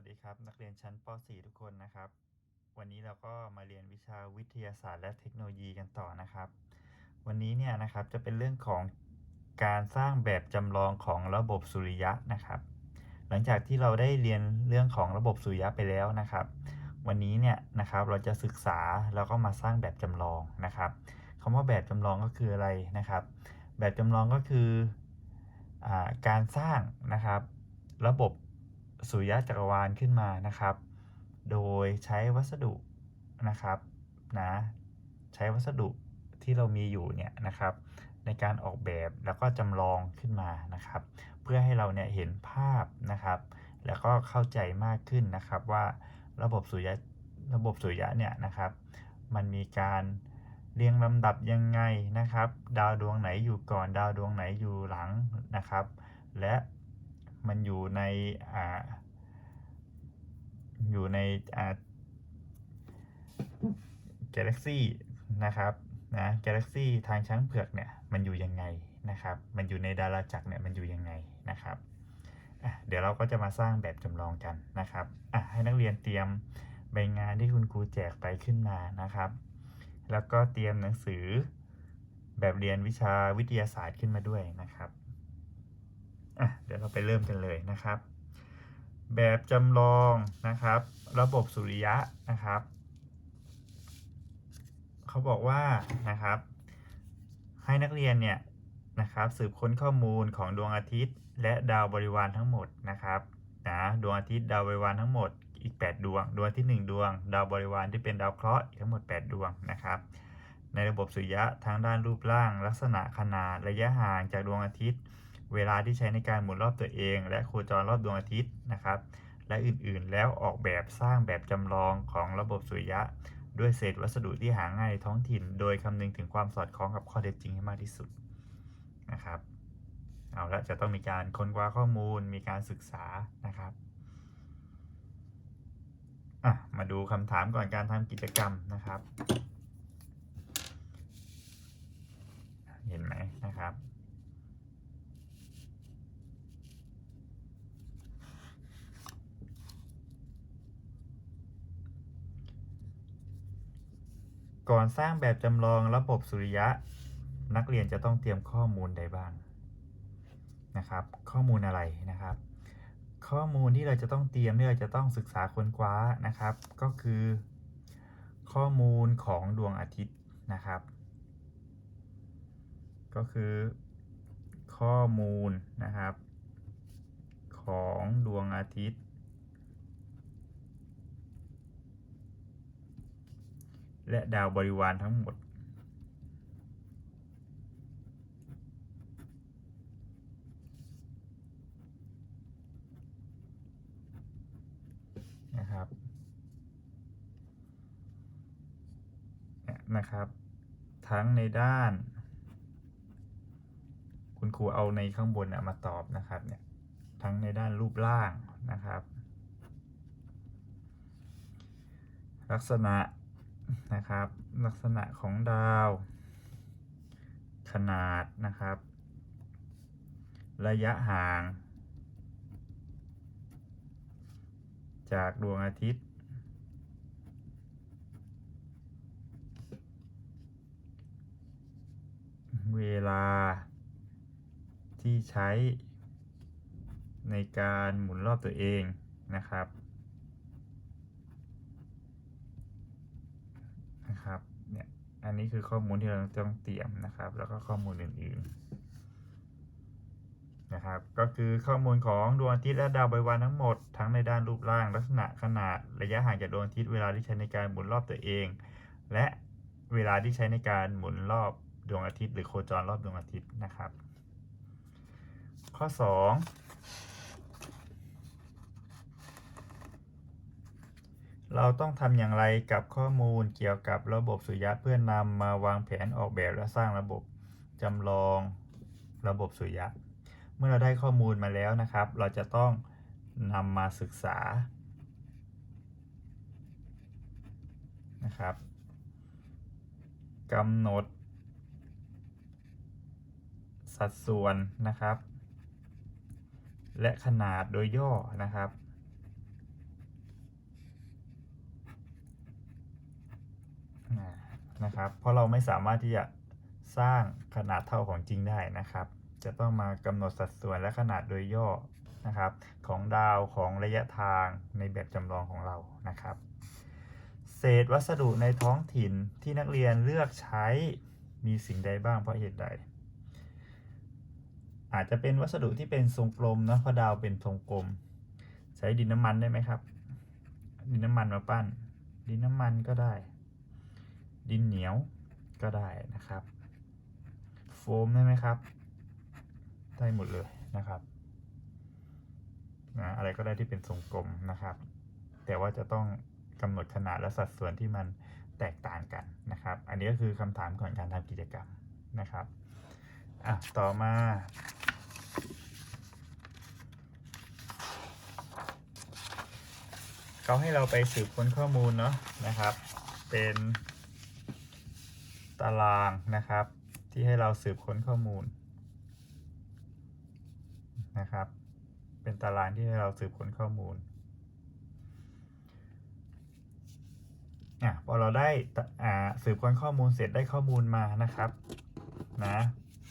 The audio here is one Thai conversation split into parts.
วัสดีครับ นักเรียนชั้นป .4 ทุกคนนะครับ วันนี้เราก็มาเรียนวิชาวิทยาศาสตร์และเทคโนโลยีกันต่อนะครับ วันนี้เนี่ยนะครับจะเป็นเรื่องของการสร้างแบบจำลองของระบบสุริยะนะครับ หลังจากที่เราได้เรียนเรื่องของระบบสุริยะไปแล้วนะครับ วันนี้เนี่ยนะครับเราจะศึกษาแล้วก็มาสร้างแบบจำลองนะครับคำว่าแบบจำลองก็คืออะไรนะครับ แบบจำลองก็คืออการสร้างนะครับ ระบบ สุริยะจักรวาลขึ้นมานะครับ โดยใช้วัสดุนะครับนะใช้วัสดุที่เรามีอยู่เนี่ยนะครับ ในการออกแบบแล้วก็จำลองขึ้นมานะครับ เพื่อให้เราเนี่ยเห็นภาพนะครับ แล้วก็เข้าใจมากขึ้นนะครับว่าระบบสุริยะระบบสุริยะเนี่ยนะครับ มันมีการเรียงลำดับยังไงนะครับ ดาวดวงไหนอยู่ก่อนดาวดวงไหนอยู่หลังนะครับ และ มันอยู่ในอ่าอยู่ในอ่ากาแล็กซี่นะครับนะกาแล็กซี่ทางช้างเผือกเนี่ยมันอยู่ยังไงนะครับ มันอยู่ในดาราจักรเนี่ยมันอยู่ยังไงนะครับเดี๋ยวเราก็จะมาสร้างแบบจำลองกันนะครับให้นักเรียนเตรียมใบงานที่คุณครูแจกไปขึ้นมานะครับ แล้วก็เตรียมหนังสือแบบเรียนวิชาวิทยาศาสตร์ขึ้นมาด้วยนะครับ อะเดี๋ยวเราไปเริ่มกันเลยนะครับ แบบจำลองนะครับ ระบบสุริยะนะครับเขาบอกว่านะครับ ให้นักเรียนเนี่ยนะครับ สืบค้นข้อมูลของดวงอาทิตย์ และดาวบริวารทั้งหมดนะครับนะดวงอาทิตย์ดาวบริวารทั้งหมดอีก 8 ดวง ดวงอาทิตย์1ดวง ดาวบริวารที่เป็นดาวเคราะห์อีกทั้งหมด 8 ดวงนะครับ ในระบบสุริยะทางด้านรูปร่าง ลักษณะขนาดระยะห่างจากดวงอาทิตย์ เวลาที่ใช้ในการหมุนรอบตัวเอง และโคจรรอบดวงอาทิตย์นะครับ และอื่นๆ แล้วออกแบบสร้างแบบจำลองของระบบสุริยะ ด้วยเศษวัสดุที่หาง่ายในท้องถิ่น โดยคำนึงถึงความสอดคล้องกับข้อเท็จจริงให้มากที่สุดนะครับ เอาละจะต้องมีการค้นคว้าข้อมูล มีการศึกษานะครับมาดูคำถามก่อนการทำกิจกรรมนะครับ เห็นไหมนะครับ ก่อนสร้างแบบจำลองระบบสุริยะ นักเรียนจะต้องเตรียมข้อมูลใดบ้างนะครับ ข้อมูลอะไรนะครับ ข้อมูลที่เราจะต้องเตรียมที่เราจะต้องศึกษาค้นคว้านะครับ ก็คือ ข้อมูลของดวงอาทิตย์นะครับ ก็คือ ข้อมูลนะครับ ของดวงอาทิตย์ และดาวบริวารทั้งหมด นะครับเนี่ยนะครับ ทั้งในด้าน คุณครูเอาในข้างบนมาตอบนะครับเนี่ยทั้งในด้านรูปร่างนะครับ ลักษณะ นะครับ ลักษณะของดาว ขนาดนะครับ ระยะห่าง จากดวงอาทิตย์ เวลาที่ใช้ในการหมุนรอบตัวเองนะครับเนี่ย อันนี้คือข้อมูลที่เราต้องเตรียมนะครับ แล้วก็ข้อมูลอื่นๆนะครับ ก็คือข้อมูลของดวงอาทิตย์และดาวบริวารทั้งหมด ทั้งในด้านรูปร่างลักษณะขนาดระยะห่างจากดวงอาทิตย์เวลาที่ใช้ในการหมุนรอบตัวเอง และเวลาที่ใช้ในการหมุนรอบดวงอาทิตย์ หรือโคจรรอบดวงอาทิตย์นะครับ ข้อ 2 เราต้องทำอย่างไรกับข้อมูลเกี่ยวกับระบบสุริยะเพื่อนำมาวางแผนออกแบบและสร้างระบบจำลองระบบสุริยะ เมื่อเราได้ข้อมูลมาแล้วนะครับ เราจะต้องนำมาศึกษานะครับกำหนด สัดส่วนนะครับ และขนาดโดยย่อนะครับ นะครับ เพราะเราไม่สามารถที่จะสร้างขนาดเท่าของจริงได้นะครับ จะต้องมากำหนดสัดส่วนและขนาดโดยย่อนะครับ ของดาวของระยะทางในแบบจำลองของเรานะครับ เศษวัสดุในท้องถิ่นที่นักเรียนเลือกใช้มีสิ่งใดบ้างเพราะเหตุใด อาจจะเป็นวัสดุที่เป็นทรงกลมนะเพราะดาวเป็นทรงกลม ใช้ดินน้ำมันได้ไหมครับ ดินน้ำมันมาปั้น ดินน้ำมันก็ได้ ดินเหนียวก็ได้นะครับ โฟมได้ไหมครับ ได้หมดเลยนะครับนะอะไรก็ได้ที่เป็นทรงกลมนะครับ แต่ว่าจะต้องกำหนดขนาดและสัดส่วนที่มันแตกต่างกันนะครับ อันนี้ก็คือคำถามก่อนการทำกิจกรรมนะครับอะต่อมาเขาให้เราไปสืบค้นข้อมูลเนาะนะครับ เป็น ตารางนะครับ ที่ให้เราสืบค้นข้อมูลนะครับ เป็นตารางที่ให้เราสืบค้นข้อมูลอะพอเราได้อ่าสืบค้นข้อมูลเสร็จได้ข้อมูลมานะครับนะ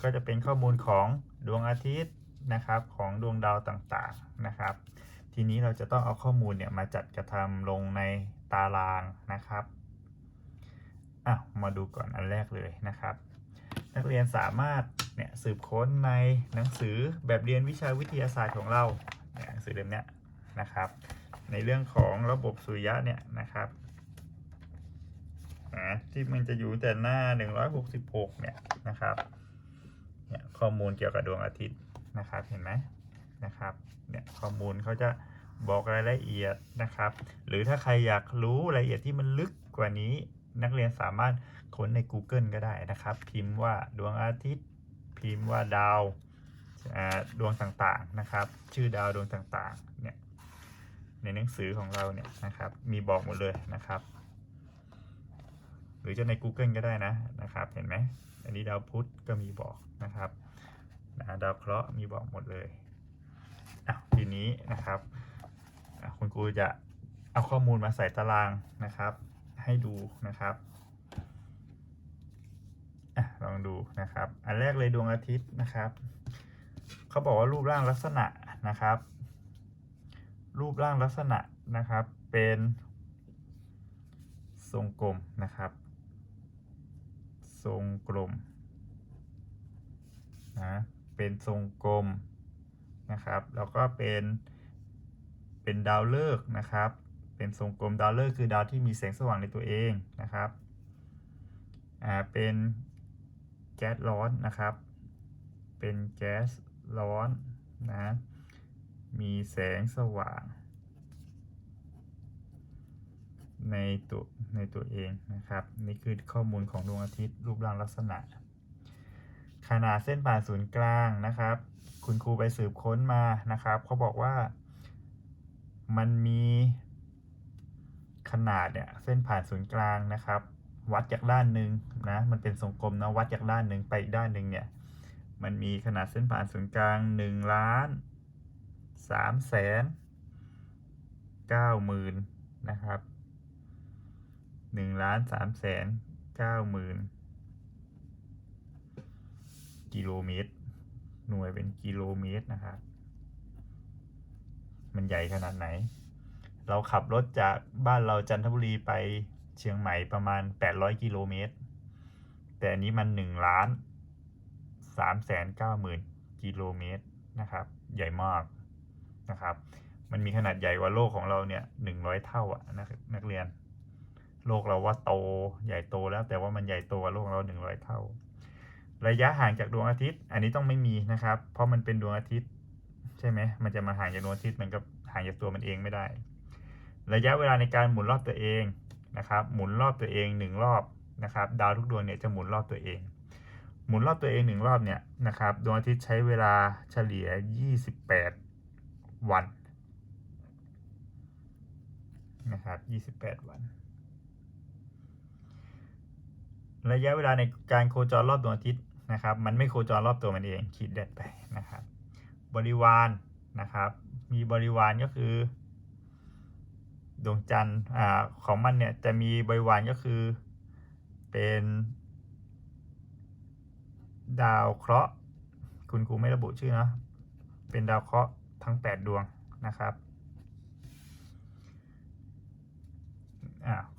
ก็จะเป็นข้อมูลของดวงอาทิตย์นะครับของดวงดาวต่างๆนะครับ ทีนี้เราจะต้องเอาข้อมูลเนี่ยมาจัดกระทำลงในตารางนะครับ อะมาดูก่อนอันแรกเลยนะครับ นักเรียนสามารถเนี่ยสืบค้นในหนังสือแบบเรียนวิชาวิทยาศาสตร์ของเราหนังสือเล่มเนี้ยนะครับ ในเรื่องของระบบสุริยะเนี่ยนะครับนะที่มันจะอยู่แต่หน้า 166 เนี่ยนะครับเนี่ยข้อมูลเกี่ยวกับดวงอาทิตย์นะครับเห็นไหมนะครับเนี่ยข้อมูลเขาจะบอกรายละเอียดนะครับ หรือถ้าใครอยากรู้รายละเอียดที่มันลึกกว่านี้ นักเรียนสามารถค้นใน Google ก็ได้นะครับ พิมพ์ว่าดวงอาทิตย์ พิมพ์ว่าดาวดวงต่างๆนะครับ ชื่อดาวดวงต่างๆเนี่ยในหนังสือของเราเนี่ยนะครับ มีบอกหมดเลยนะครับ หรือจะใน Google ก็ได้นะนะครับ เห็นไหมอันนี้ดาวพุธก็มีบอกนะครับดาวเคราะห์มีบอกหมดเลยอะทีนี้นะครับ คุณครูจะเอาข้อมูลมาใส่ตารางนะครับ ให้ดูนะครับอลองดูนะครับ อันแรกเลยดวงอาทิตย์นะครับเขาบอกว่ารูปร่างลักษณะนะครับ รูปร่างลักษณะนะครับ เป็นทรงกลมนะครับ ทรงกลมนะเป็นทรงกลมนะครับ แล้วก็เป็นเป็นดาวฤกษ์นะครับ เป็นทรงกลมดาวฤกษ์คือดาวที่มีแสงสว่างในตัวเองนะครับอ่าเป็นแก๊สร้อนนะครับ เป็นแก๊สร้อนนะมีแสงสว่าง ในตัวในตัวเองนะครับ นี่คือข้อมูลของดวงอาทิตย์รูปร่างลักษณะ ขนาดเส้นผ่านศูนย์กลางนะครับ คุณครูไปสืบค้นมานะครับเขาบอกว่ามันมี ขนาดเนี่ยเส้นผ่านศูนย์กลางนะครับ วัดจากด้านหนึ่งนะมันเป็นทรงกลมนะวัดจากด้านหนึ่งไปอีกด้านหนึ่งเนี่ยมันมีขนาดเส้นผ่านศูนย์กลาง1ล้าน3แสน9หมื่นนะครับ1ล้าน3แสน9หมื่นกิโลเมตร หน่วยเป็นกิโลเมตรนะครับ มันใหญ่ขนาดไหน เราขับรถจากบ้านเราจันทบุรีไปเชียงใหม่ประมาณ 800 กิโลเมตร แต่อันนี้มัน1ล้าน3แสน9หมื่นกิโลเมตรนะครับ ใหญ่มากนะครับ มันมีขนาดใหญ่กว่าโลกของเราเนี่ย100เท่าอะนักนักเรียน โลกเราว่าโตใหญ่โตแล้ว แต่ว่ามันใหญ่โตกว่าโลกของเรา100เท่า ระยะห่างจากดวงอาทิตย์ อันนี้ต้องไม่มีนะครับ เพราะมันเป็นดวงอาทิตย์ ใช่ไหมมันจะมาห่างจากดวงอาทิตย์มันก็ห่างจากตัวมันเองไม่ได้ ระยะเวลาในการหมุนรอบตัวเองนะครับ หมุนรอบตัวเองหนึ่งรอบนะครับ ดาวทุกดวงเนี่ยจะหมุนรอบตัวเอง หมุนรอบตัวเองหนึ่งรอบเนี่ยนะครับ ดวงอาทิตย์ใช้เวลาเฉลี่ย 28 วันนะครับ28 วัน ระยะเวลาในการโคจรรอบดวงอาทิตย์นะครับ มันไม่โคจรรอบตัวมันเองคิดเด็ดไปนะครับ บริวารนะครับ มีบริวารก็คือ ดวงจันทร์อ่าของมันเนี่ยจะมีบริวารก็คือ เป็น ดาวเคราะห์คุณครูไม่ระบุชื่อเนะเป็นดาวเคราะห์ทั้ง 8 ดวงนะครับ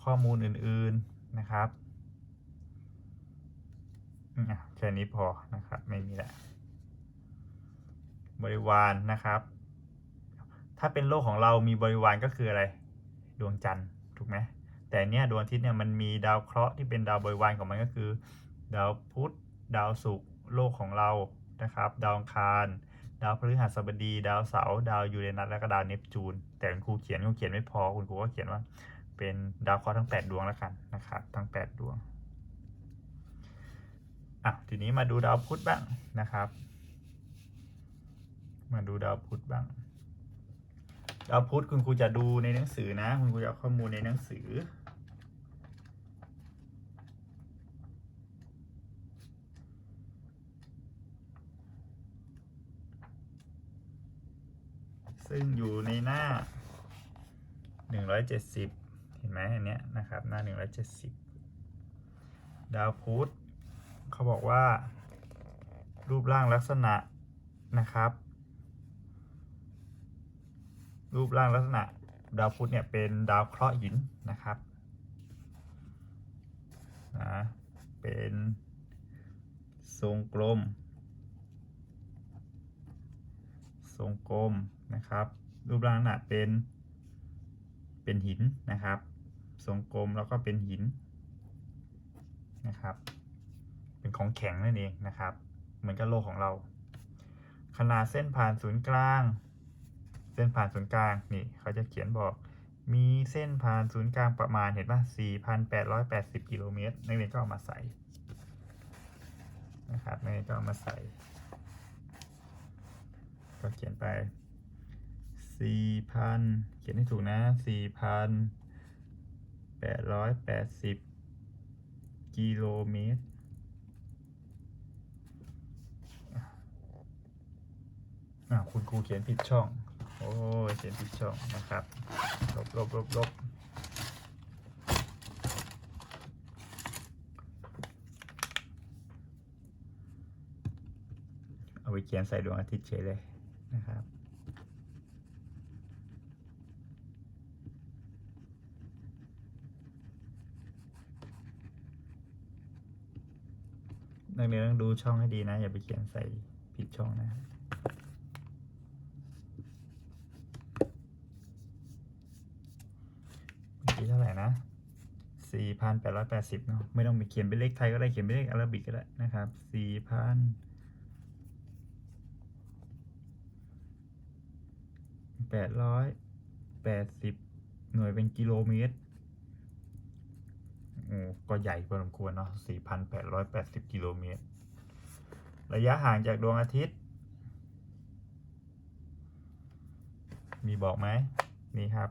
ข้อมูลอื่นๆนะครับแค่นี้พอนะครับ ไม่มีแล้วบริวารนะครับ ถ้าเป็นโลกของเรามีบริวารก็คืออะไร ดวงจันทร์ถูกไหมแต่เนี้ยดวงอาทิตย์เนี่ยมันมีดาวเคราะห์ที่เป็นดาวบริวารของมันก็คือ ดาวพุธดาวศุกร์โลกของเรานะครับ ดาวอังคาร ดาวพฤหัสบดี ดาวเสาร์ดาวยูเรนัสและก็ดาวเนปจูน แต่คุณครูเขียนก็เขียนไม่พอคุณครูก็เขียนว่า เป็นดาวเคราะห์ทั้ง 8 ดวงแล้วกันนะครับทั้ง 8 ดวงอะทีนี้มาดูดาวพุธบ้างนะครับ มาดูดาวพุธบ้าง ดาวพุธคุณครูจะดูในหนังสือนะ คุณครูจะข้อมูลในหนังสือ ซึ่งอยู่ในหน้า 170 เห็นไหมอันเนี้ยนะครับ หน้า 170 ดาวพุธเขาบอกว่า รูปร่างลักษณะนะครับ รูปร่างลักษณะดาวพุธเนี่ยเป็นดาวเคราะห์หินนะครับนะเป็นทรงกลม ทรงกลมนะครับ รูปร่างลักษณะเป็นเป็นหินนะครับ ทรงกลมแล้วก็เป็นหินนะครับ เป็นของแข็งนั่นเองนะครับ เหมือนกับโลกของเรา ขนาดเส้นผ่านศูนย์กลาง ส้นผ่านศูนย์กลางนี่เขาจะเขียนบอก มีเส้นผ่านศูนย์กลางประมาณเห็นป่ะ4,880 กิโลเมตรนักเรียนก็เอามาใส่นะครับนักเรียนก็เอามาใส่ ก็เขียนไป 4,000 เขียนให้ถูกนะ 4,880 กิโลเมตรอ่าคุณครูเขียนผิดช่อง โอ้ยเขียนผิดช่องนะครับ ลบลบลบลบเอาไปเขียนใส่ดวงอาทิตย์เฉยเลยนะครับนักเรียนต้องดูช่องให้ดีนะ อย่าไปเขียนใส่ผิดช่องนะเมื่อกี้เท่าไหร่นะ 4,880เนาะไม่ต้องไปเขียนเป็นเลขไทยก็ได้เขียนเป็นเลขอาราบิกก็ได้นะครับ4,880หน่วยเป็นกิโลเมตรโอ้ก็ใหญ่พอสมควรเนาะ4,880 กิโลเมตร ระยะห่างจากดวงอาทิตย์ มีบอกไหมนี่ครับ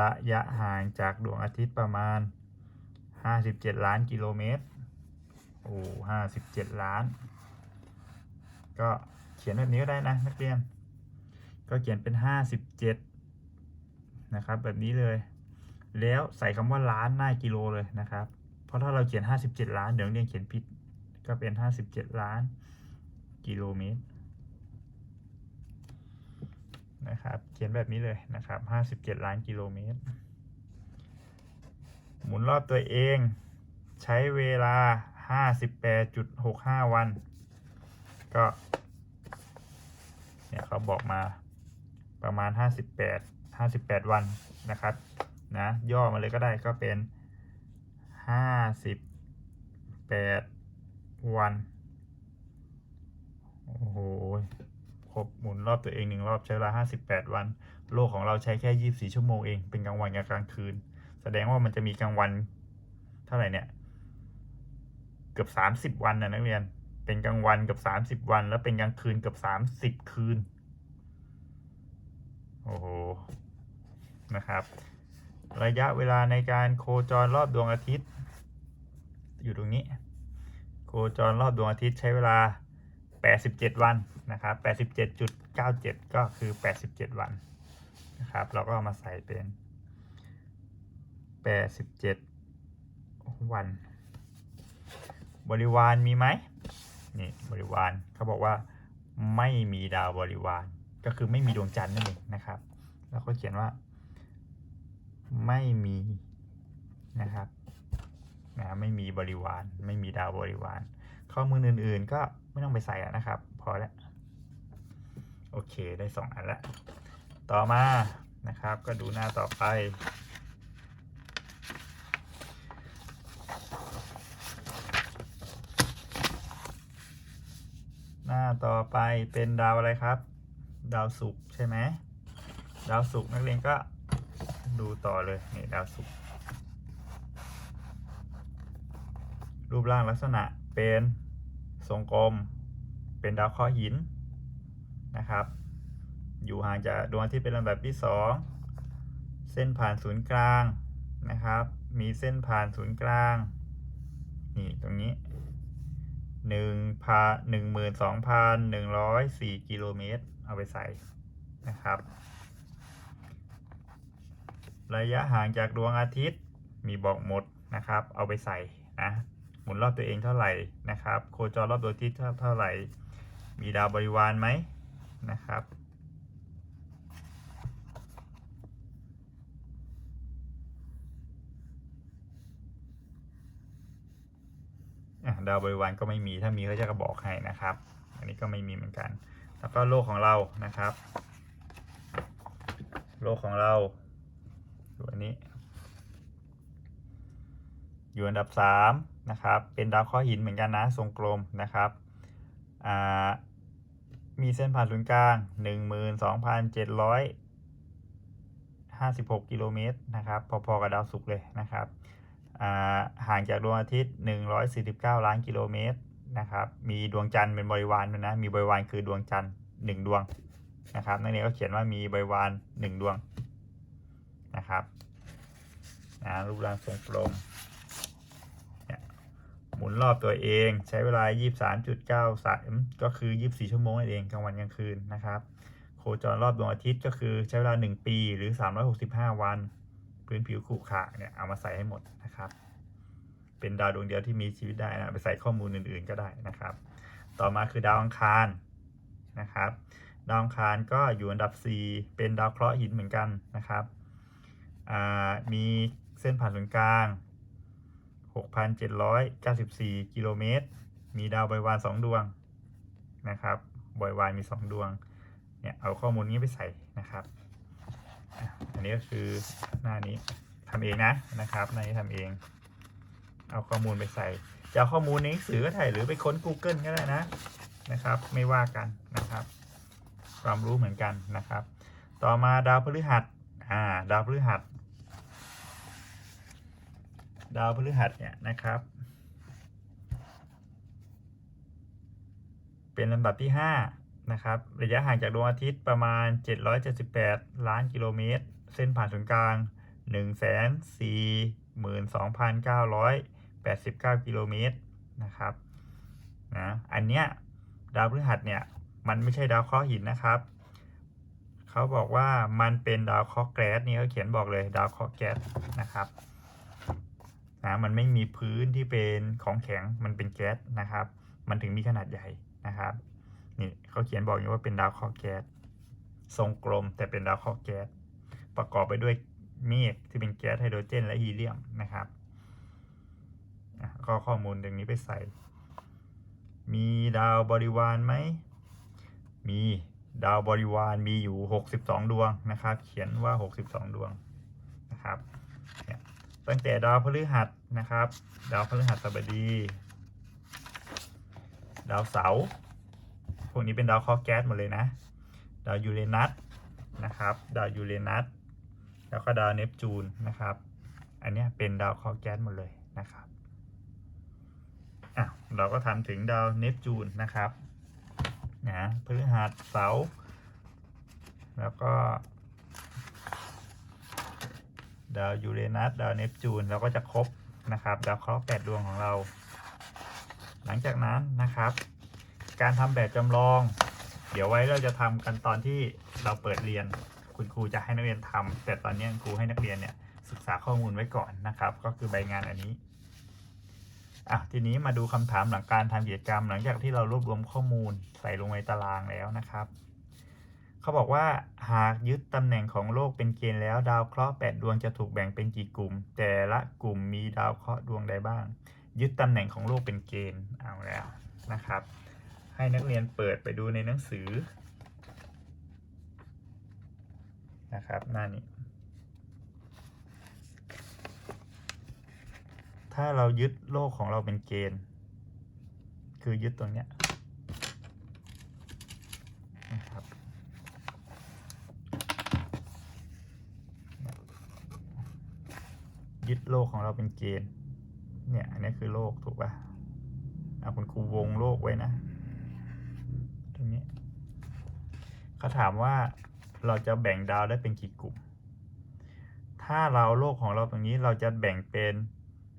ระยะห่างจากดวงอาทิตย์ประมาณ 57ล้านกิโลเมตร โอ้57ล้าน ก็เขียนแบบนี้ก็ได้นะนักเรียน ก็เขียนเป็น57นะครับ แบบนี้เลย แล้วใส่คำว่าล้านหน้ากิโลเลยนะครับ เพราะถ้าเราเขียน57ล้านเดี๋ยวนักเรียนเขียนผิด ก็เป็น57ล้านกิโลเมตรนะครับ เขียนแบบนี้เลยนะครับ 57 ล้านกิโลเมตร หมุนรอบตัวเองใช้เวลา 58.65 วัน ก็เนี่ยเขาบอกมาประมาณ 58 58 วันนะครับนะย่อมาเลยก็ได้ก็เป็น 58 วันโอ้โหครบหมุนรอบตัวเองหนึ่งรอบใช้เวลา 58 วัน โลกของเราใช้แค่ 24 ชั่วโมงเอง เป็นกลางวันกับกลางคืน แสดงว่ามันจะมีกลางวัน เท่าไหร่เนี่ย เกือบ30วันนะนักเรียน เป็นกลางวันเกือบ30วัน แล้วเป็นกลางคืนเกือบ30คืน โอ้โห นะครับ ระยะเวลาในการโคจรรอบดวงอาทิตย์ อยู่ตรงนี้ โคจรรอบดวงอาทิตย์ใช้เวลา 87 วันนะครับ87.97 ก็คือ 87 วันนะครับ เราก็เอามาใส่เป็น 87วัน บริวารมีไหมนี่บริวารเขาบอกว่าไม่มีดาวบริวาร ก็คือไม่มีดวงจันทร์นั่นเองนะครับ แล้วก็เขียนว่า ไม่มีนะครับนะไม่มีบริวาร ไม่มีดาวบริวาร ข้อมูลอื่นๆ ก็ไม่ต้องไปใส่อะนะครับ พอแล้วโอเคได้สองอันล้วต่อมานะครับ ก็ดูหน้าต่อไปาต่อไปเป็นดาวอะไรครับ ดาวศุกร์ใช่ไหมดาวศุกร์นักเรียนก็ดูต่อเลยนี่ดาวศุกร์รูปร่างลักษณะเป็นทรงกลม เป็นดาวเคราะห์หินนะครับ อยู่ห่างจากดวงอาทิตย์เป็นลำดับที่สองเส้นผ่านศูนย์กลางนะครับ มีเส้นผ่านศูนย์กลาง นี่ตรงนี้ หนึ่งพันหนึ่งหมื่นสองพันหนึ่งร้อยสี่กิโลเมตร เอาไปใส่นะครับ ระยะห่างจากดวงอาทิตย์มีบอกหมดนะครับ เอาไปใส่นะหมุนรอบตัวเองเท่าไหร่นะครับ โคจรรอบดวงอาทิตย์เท่าไหร่ มีดาวบริวารไหมนะครับ ดาวบริวารก็ไม่มีถ้ามีเขาจะกระบอกให้นะครับ อันนี้ก็ไม่มีเหมือนกัน แล้วก็โลกของเรานะครับ โลกของเราอยู่อันนี้ อยู่อันดับสามนะครับ เป็นดาวเคราะห์หินเหมือนกันนะทรงกลมนะครับมีเส้นผ่านศูนย์กลางหนึ่งหมื่นสองพันเจ็ดร้อยห้าสิบหกกิโลเมตรนะครับ พอๆกับดาวศุกร์เลยนะครับ ห่างจากดวงอาทิตย์ 149 ล้านกิโลเมตรนะครับ มีดวงจันทร์เป็นบริวารด้วยนะ มีบริวารคือดวงจันทร์หนึ่งดวงนะครับ นักเรียนก็เขียนว่ามีบริวารหนึ่งดวงนะครับนะรูปร่างทรงกลมหมุนรอบตัวเองใช้เวลา 23.93 ก็คือ 24 ชั่วโมงนั่นเองกลางวันกลางคืนนะครับ โคจรรอบดวงอาทิตย์ก็คือใช้เวลา 1 ปีหรือ 365 วัน พื้นผิวขรุขระเนี่ยเอามาใส่ให้หมดนะครับ เป็นดาวดวงเดียวที่มีชีวิตได้นะไปใส่ข้อมูลอื่นๆก็ได้นะครับ ต่อมาคือดาวอังคารนะครับ ดาวอังคารก็อยู่อันดับ 4 เป็นดาวเคราะห์หินเหมือนกันนะครับมีเส้นผ่านศูนย์กลาง 6,794 กิโลเมตร มีดาวบริวาร2ดวงนะครับบริวารมี 2 ดวงเนี่ยเอาข้อมูลนี้ไปใส่นะครับ นี้ก็คือหน้านี้ทำเองนะนะครับหน้านี้ทำเอง เอาข้อมูลไปใส่จะเอาข้อมูลในหนังสือก็ได้หรือไปค้น Google ก็ได้นะนะครับ ไม่ว่ากันนะครับ ความรู้เหมือนกันนะครับ ต่อมาดาวพฤหัสอ่าดาวพฤหัส ดาวพฤหัสเนี่ยนะครับ เป็นลำดับที่5นะครับระยะห่างจากดวงอาทิตย์ประมาณ 778 ล้านกิโลเมตร เส้นผ่านศูนย์กลาง 142,989 กิโลเมตรนะครับนะอันเนี้ยดาวพฤหัสเนี่ยมันไม่ใช่ดาวเคราะห์หินนะครับ เขาบอกว่ามันเป็นดาวเคราะห์แก๊สนี่เขาเขียนบอกเลยดาวเคราะห์แก๊สนะครับนะมันไม่มีพื้นที่เป็นของแข็งมันเป็นแก๊สนะครับ มันถึงมีขนาดใหญ่นะครับนี่เขาเขียนบอกอย่างว่าเป็นดาวเคราะห์แก๊สทรงกลมแต่เป็นดาวเคราะห์แก๊ส ประกอบไปด้วยเมฆที่เป็นแก๊สไฮโดรเจน และฮีเลียมนะครับก็ข้อมูลตรงนี้ไปใส่ มีดาวบริวารไหม มีดาวบริวารมีอยู่ 62 ดวงนะครับ เขียนว่า 62 ดวงนะครับเนี่ยตั้งแต่ดาวพฤหัสนะครับ ดาวพฤหัสบดี ดาวเสาร์พวกนี้เป็นดาวเคราะห์แก๊สหมดเลยนะ ดาวยูเรนัสนะครับ ดาวยูเรนัส แล้วก็ดาวเนปจูนนะครับ อันนี้เป็นดาวเคราะห์แก๊สหมดเลยนะครับอะเราก็ทำถึงดาวเนปจูนนะครับนะพฤหัสเสาร์แล้วก็ ดาวยูเรนัสดาวเนปจูนเราก็จะครบนะครับ ดาวเคราะห์แปดดวงของเรา หลังจากนั้นนะครับ การทำแบบจำลอง เดี๋ยวไว้เราจะทำกันตอนที่เราเปิดเรียน คุณครูจะให้นักเรียนทำแต่ตอนนี้ครูให้นักเรียนเนี่ยศึกษาข้อมูลไว้ก่อนนะครับ ก็คือใบงานอันนี้อะทีนี้มาดูคำถามหลังการทำกิจกรรม หลังจากที่เรารวบรวมข้อมูลใส่ลงในตารางแล้วนะครับเขาบอกว่าหากยึดตำแหน่งของโลกเป็นเกณฑ์แล้วดาวเคราะห์8ดวงจะถูกแบ่งเป็นกี่กลุ่ม แต่ละกลุ่มมีดาวเคราะห์ดวงใดบ้าง ยึดตำแหน่งของโลกเป็นเกณฑ์เอาแล้วนะครับ ให้นักเรียนเปิดไปดูในหนังสือ นะครับ หน้านี้ ถ้าเรายึดโลกของเราเป็นเกณฑ์ คือยึดตรงเนี้ยนะครับยึดโลกของเราเป็นเกณฑ์ เนี่ย อันนี้คือโลกถูกป่ะเอาคุณครูวงโลกไว้นะ ตรงนี้เขาถามว่า เราจะแบ่งดาวได้เป็นกี่กลุ่ม ถ้าเราโลกของเราตรงนี้เราจะแบ่งเป็น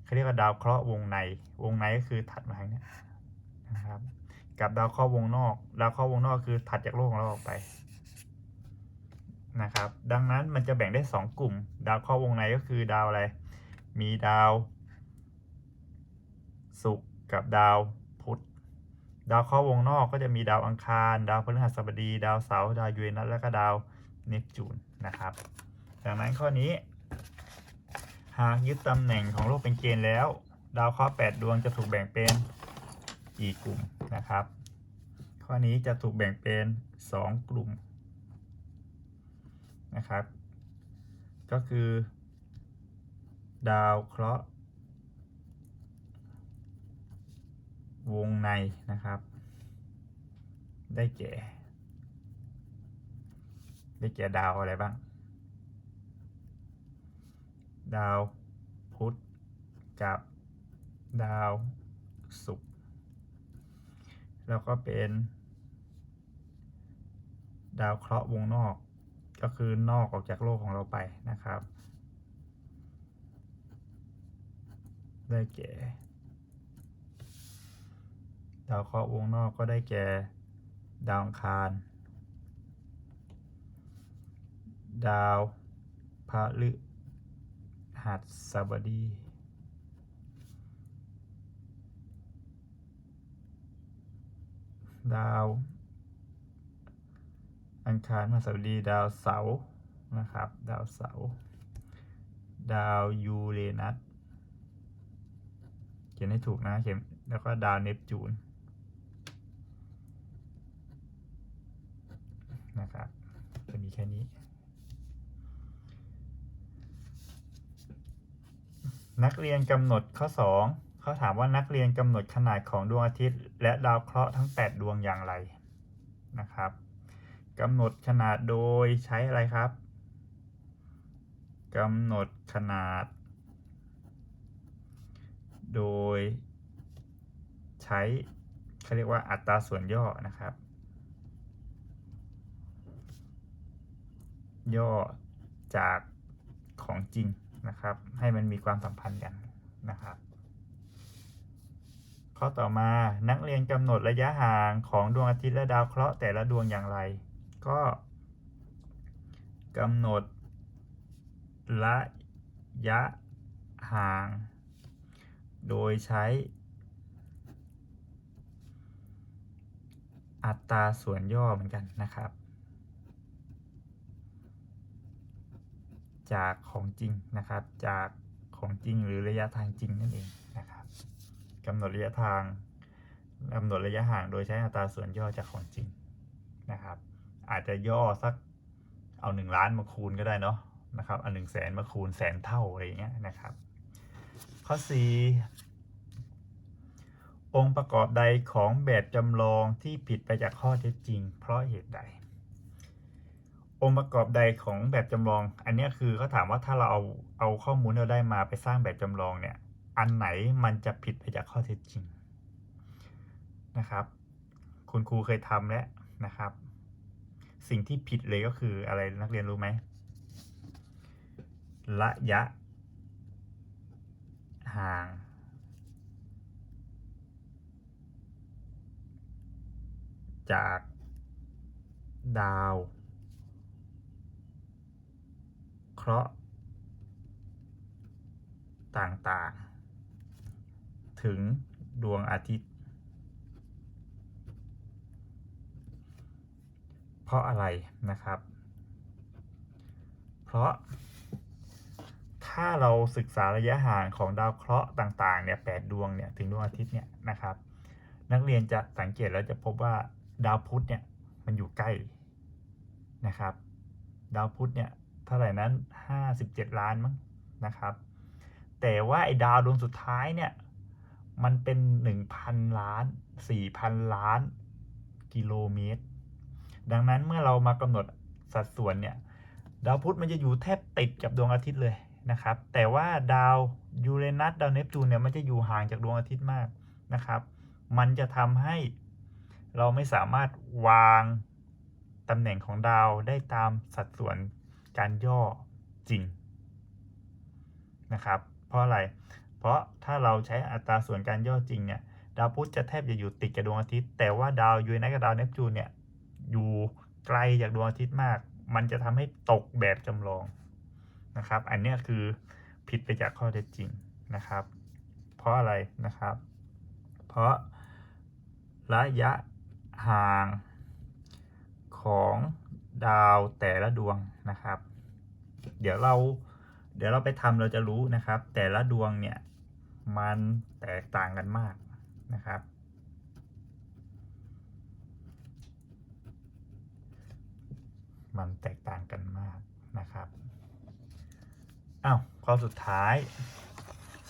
เขาเรียกว่าดาวเคราะห์วงใน วงในก็คือถัดมาทางนี้นะครับ กับดาวเคราะห์วงนอก ดาวเคราะห์วงนอกคือถัดจากโลกของเราออกไปนะครับ ดังนั้นมันจะแบ่งได้สองกลุ่ม ดาวเคราะห์วงในก็คือดาวอะไร มีดาวศุกร์กับดาวพุธ ดาวเคราะห์วงนอกก็จะมีดาวอังคาร ดาวพฤหัสบดี ดาวเสาร์ ดาวยูเรนัส และก็ดาว เนปจูนนะครับดังนั้นข้อนี้ หากยึดตำแหน่งของโลกเป็นเกณฑ์แล้ว ดาวเคราะห์8ดวงจะถูกแบ่งเป็นกี่กลุ่มนะครับ ข้อนี้จะถูกแบ่งเป็น 2 กลุ่มนะครับ ก็คือ ดาวเคราะห์วงในนะครับ ได้แก่ ได้แก่ดาวอะไรบ้าง ดาวพุธกับดาวศุกร์แล้วก็เป็น ดาวเคราะห์วงนอก ก็คือนอกออกจากโลกของเราไปนะครับ ได้แก่ ดาวเคราะห์วงนอกก็ได้แก่ ดาวอังคาร ดาวพฤหัสบดี ดาว อังคารพฤหัสบดี ดาวเสาร์นะครับ ดาวเสาร์ดาวยูเรนัสเขียนให้ถูกนะเขียนแล้วก็ดาวเนปจูนนะครับจะมีแค่นี้ นักเรียนกำหนดข้อ 2 เขาถามว่านักเรียนกำหนดขนาดของดวงอาทิตย์ และดาวเคราะห์ทั้ง 8 ดวงอย่างไรนะครับกำหนดขนาดโดยใช้อะไรครับกำหนดขนาด โดยใช้เขาเรียกว่าอัตราส่วนย่อนะครับ ย่อจากของจริง นะครับ ให้มันมีความสัมพันธ์กันนะครับ ข้อต่อมานักเรียนกำหนดระยะห่างของดวงอาทิตย์และดาวเคราะห์แต่ละดวงอย่างไร ก็กำหนดระยะห่าง โดยใช้ อัตราส่วนย่อเหมือนกันนะครับ จากของจริงนะครับ จากของจริงหรือระยะทางจริงนั่นเองนะครับกำหนดระยะทางกำหนดระยะห่างโดยใช้อัตราส่วนย่อจากของจริงนะครับ อาจจะย่อสักเอาหนึ่งล้านมาคูณก็ได้เนาะนะครับเอาหนึ่งแสนมาคูณแสนเท่าอะไรเงี้ยนะครับ ข้อ 4 องค์ประกอบใดของแบบจำลองที่ผิดไปจากข้อเท็จจริง เพราะเหตุใด องค์ประกอบใดของแบบจำลอง อันนี้คือเขาถามว่าถ้าเราเอาเอาข้อมูลเราได้มาไปสร้างแบบจำลองเนี่ย อันไหนมันจะผิดไปจากข้อเท็จจริงนะครับ คุณครูเคยทำแล้วนะครับ สิ่งที่ผิดเลยก็คืออะไรนักเรียนรู้ไหมระยะ ห่างจากดาว เคราะห์ต่างๆถถึงดวงอาทิตย์ เพราะอะไรนะครับ เพราะ ถ้าเราศึกษาระยะห่างของดาวเคราะห์ต่างๆเนี่ยแปดดวงเนี่ยถึงดวงอาทิตย์เนี่ยนะครับ นักเรียนจะสังเกตแล้วจะพบว่าดาวพุธเนี่ยมันอยู่ใกล้นะครับ ดาวพุธเนี่ย เท่าไหร่นั้น 57 ล้านมั้งนะครับ แต่ว่าไอ้ดาวดวงสุดท้ายเนี่ย มันเป็น 1,000 ล้าน 4,000 ล้าน กิโลเมตร ดังนั้นเมื่อเรามากำหนดสัดส่วนเนี่ย ดาวพุธมันจะอยู่แทบติดกับดวงอาทิตย์เลยนะครับ แต่ว่าดาวยูเรนัสดาวเนปจูนเนี่ยมันจะอยู่ห่างจากดวงอาทิตย์มากนะครับ มันจะทำให้เราไม่สามารถวางตำแหน่งของดาวได้ตามสัดส่วน การย่อจริงนะครับ เพราะอะไร เพราะถ้าเราใช้อัตราส่วนการย่อจริงเนี่ยดาวพุธจะแทบจะอยู่ติดกับดวงอาทิตย์ แต่ว่าดาวยูเรนัสกับดาวเนปจูนเนี่ยอยู่ไกลจากดวงอาทิตย์มาก มันจะทำให้ตกแบบจำลองนะครับ อันนี้คือผิดไปจากข้อเท็จจริงนะครับ เพราะอะไรนะครับ เพราะระยะห่างของ ดาวแต่ละดวงนะครับ เดี๋ยวเราเดี๋ยวเราไปทำเราจะรู้นะครับ แต่ละดวงเนี่ยมันแตกต่างกันมากนะครับ มันแตกต่างกันมากนะครับอ้าวข้อสุดท้าย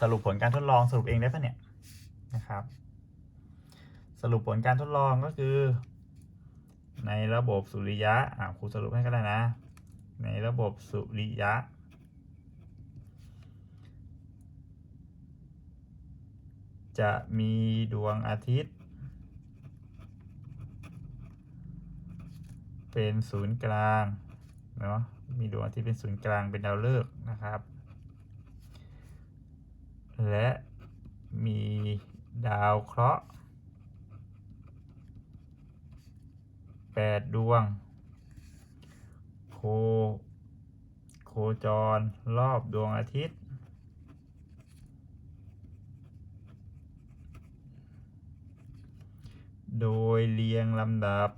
สรุปผลการทดลองสรุปเองได้ปะเนี่ยนะครับ สรุปผลการทดลองก็คือ ในระบบสุริยะอ่าครูสรุปให้ก็ได้นะ ในระบบสุริยะ จะมีดวงอาทิตย์ เป็นศูนย์กลางเนาะมีดวงอาทิตย์เป็นศูนย์กลางเป็นดาวฤกษ์นะครับ และมีดาวเคราะห์ แปดดวง โค โคจร รอบดวงอาทิตย์ โดยเรียงลำดับ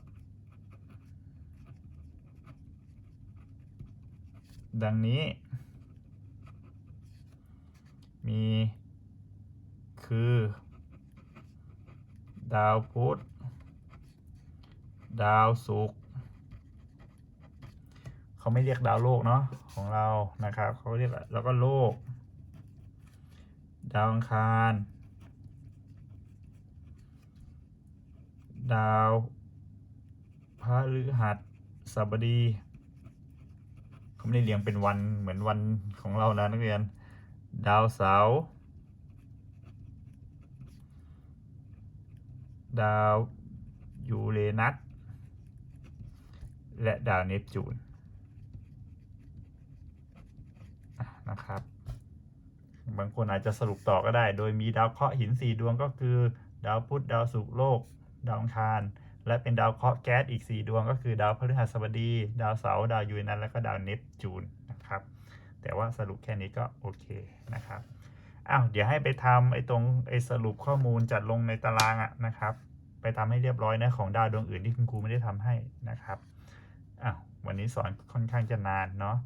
ดังนี้ มีคือ ดาวพุธ ดาวศุกร์เขาไม่เรียกดาวโลกเนาะของเรานะครับเขาเรียกแล้วก็โลก ดาวอังคาร ดาวพฤหัสบดีเขาไม่ได้เรียงเป็นวันเหมือนวันของเรานะนักเรียน ดาวเสาร์ดาวยูเรนัส และดาวเนปจูนนะครับ บางคนอาจจะสรุปต่อก็ได้ โดยมีดาวเคราะห์หินสี่ดวงก็คือ ดาวพุธดาวศุกร์โลก ดาวอังคาร และเป็นดาวเคราะห์แก๊สอีก 4 ดวงก็คือดาวพฤหัสบดี ดาวเสาร์ดาวยูเรนัสและก็ดาวเนปจูนนะครับ แต่ว่าสรุปแค่นี้ก็โอเคนะครับอ้าวเดี๋ยวให้ไปทำไอ้ตรงไอ้สรุปข้อมูลจัดลงในตารางอะนะครับ ไปทำให้เรียบร้อยนะของดาวดวงอื่นที่คุณครูไม่ได้ทำให้นะครับ อ้าววันนี้สอนค่อนข้างจะนานเนาะ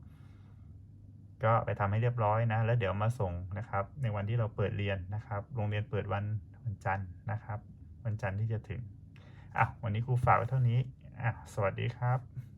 ก็ไปทำให้เรียบร้อยนะ แล้วเดี๋ยวมาส่งนะครับ ในวันที่เราเปิดเรียนนะครับ โรงเรียนเปิดวันวันจันทร์นะครับ วันจันทร์ที่จะถึงอะวันนี้ครูฝากไว้เท่านี้อะสวัสดีครับ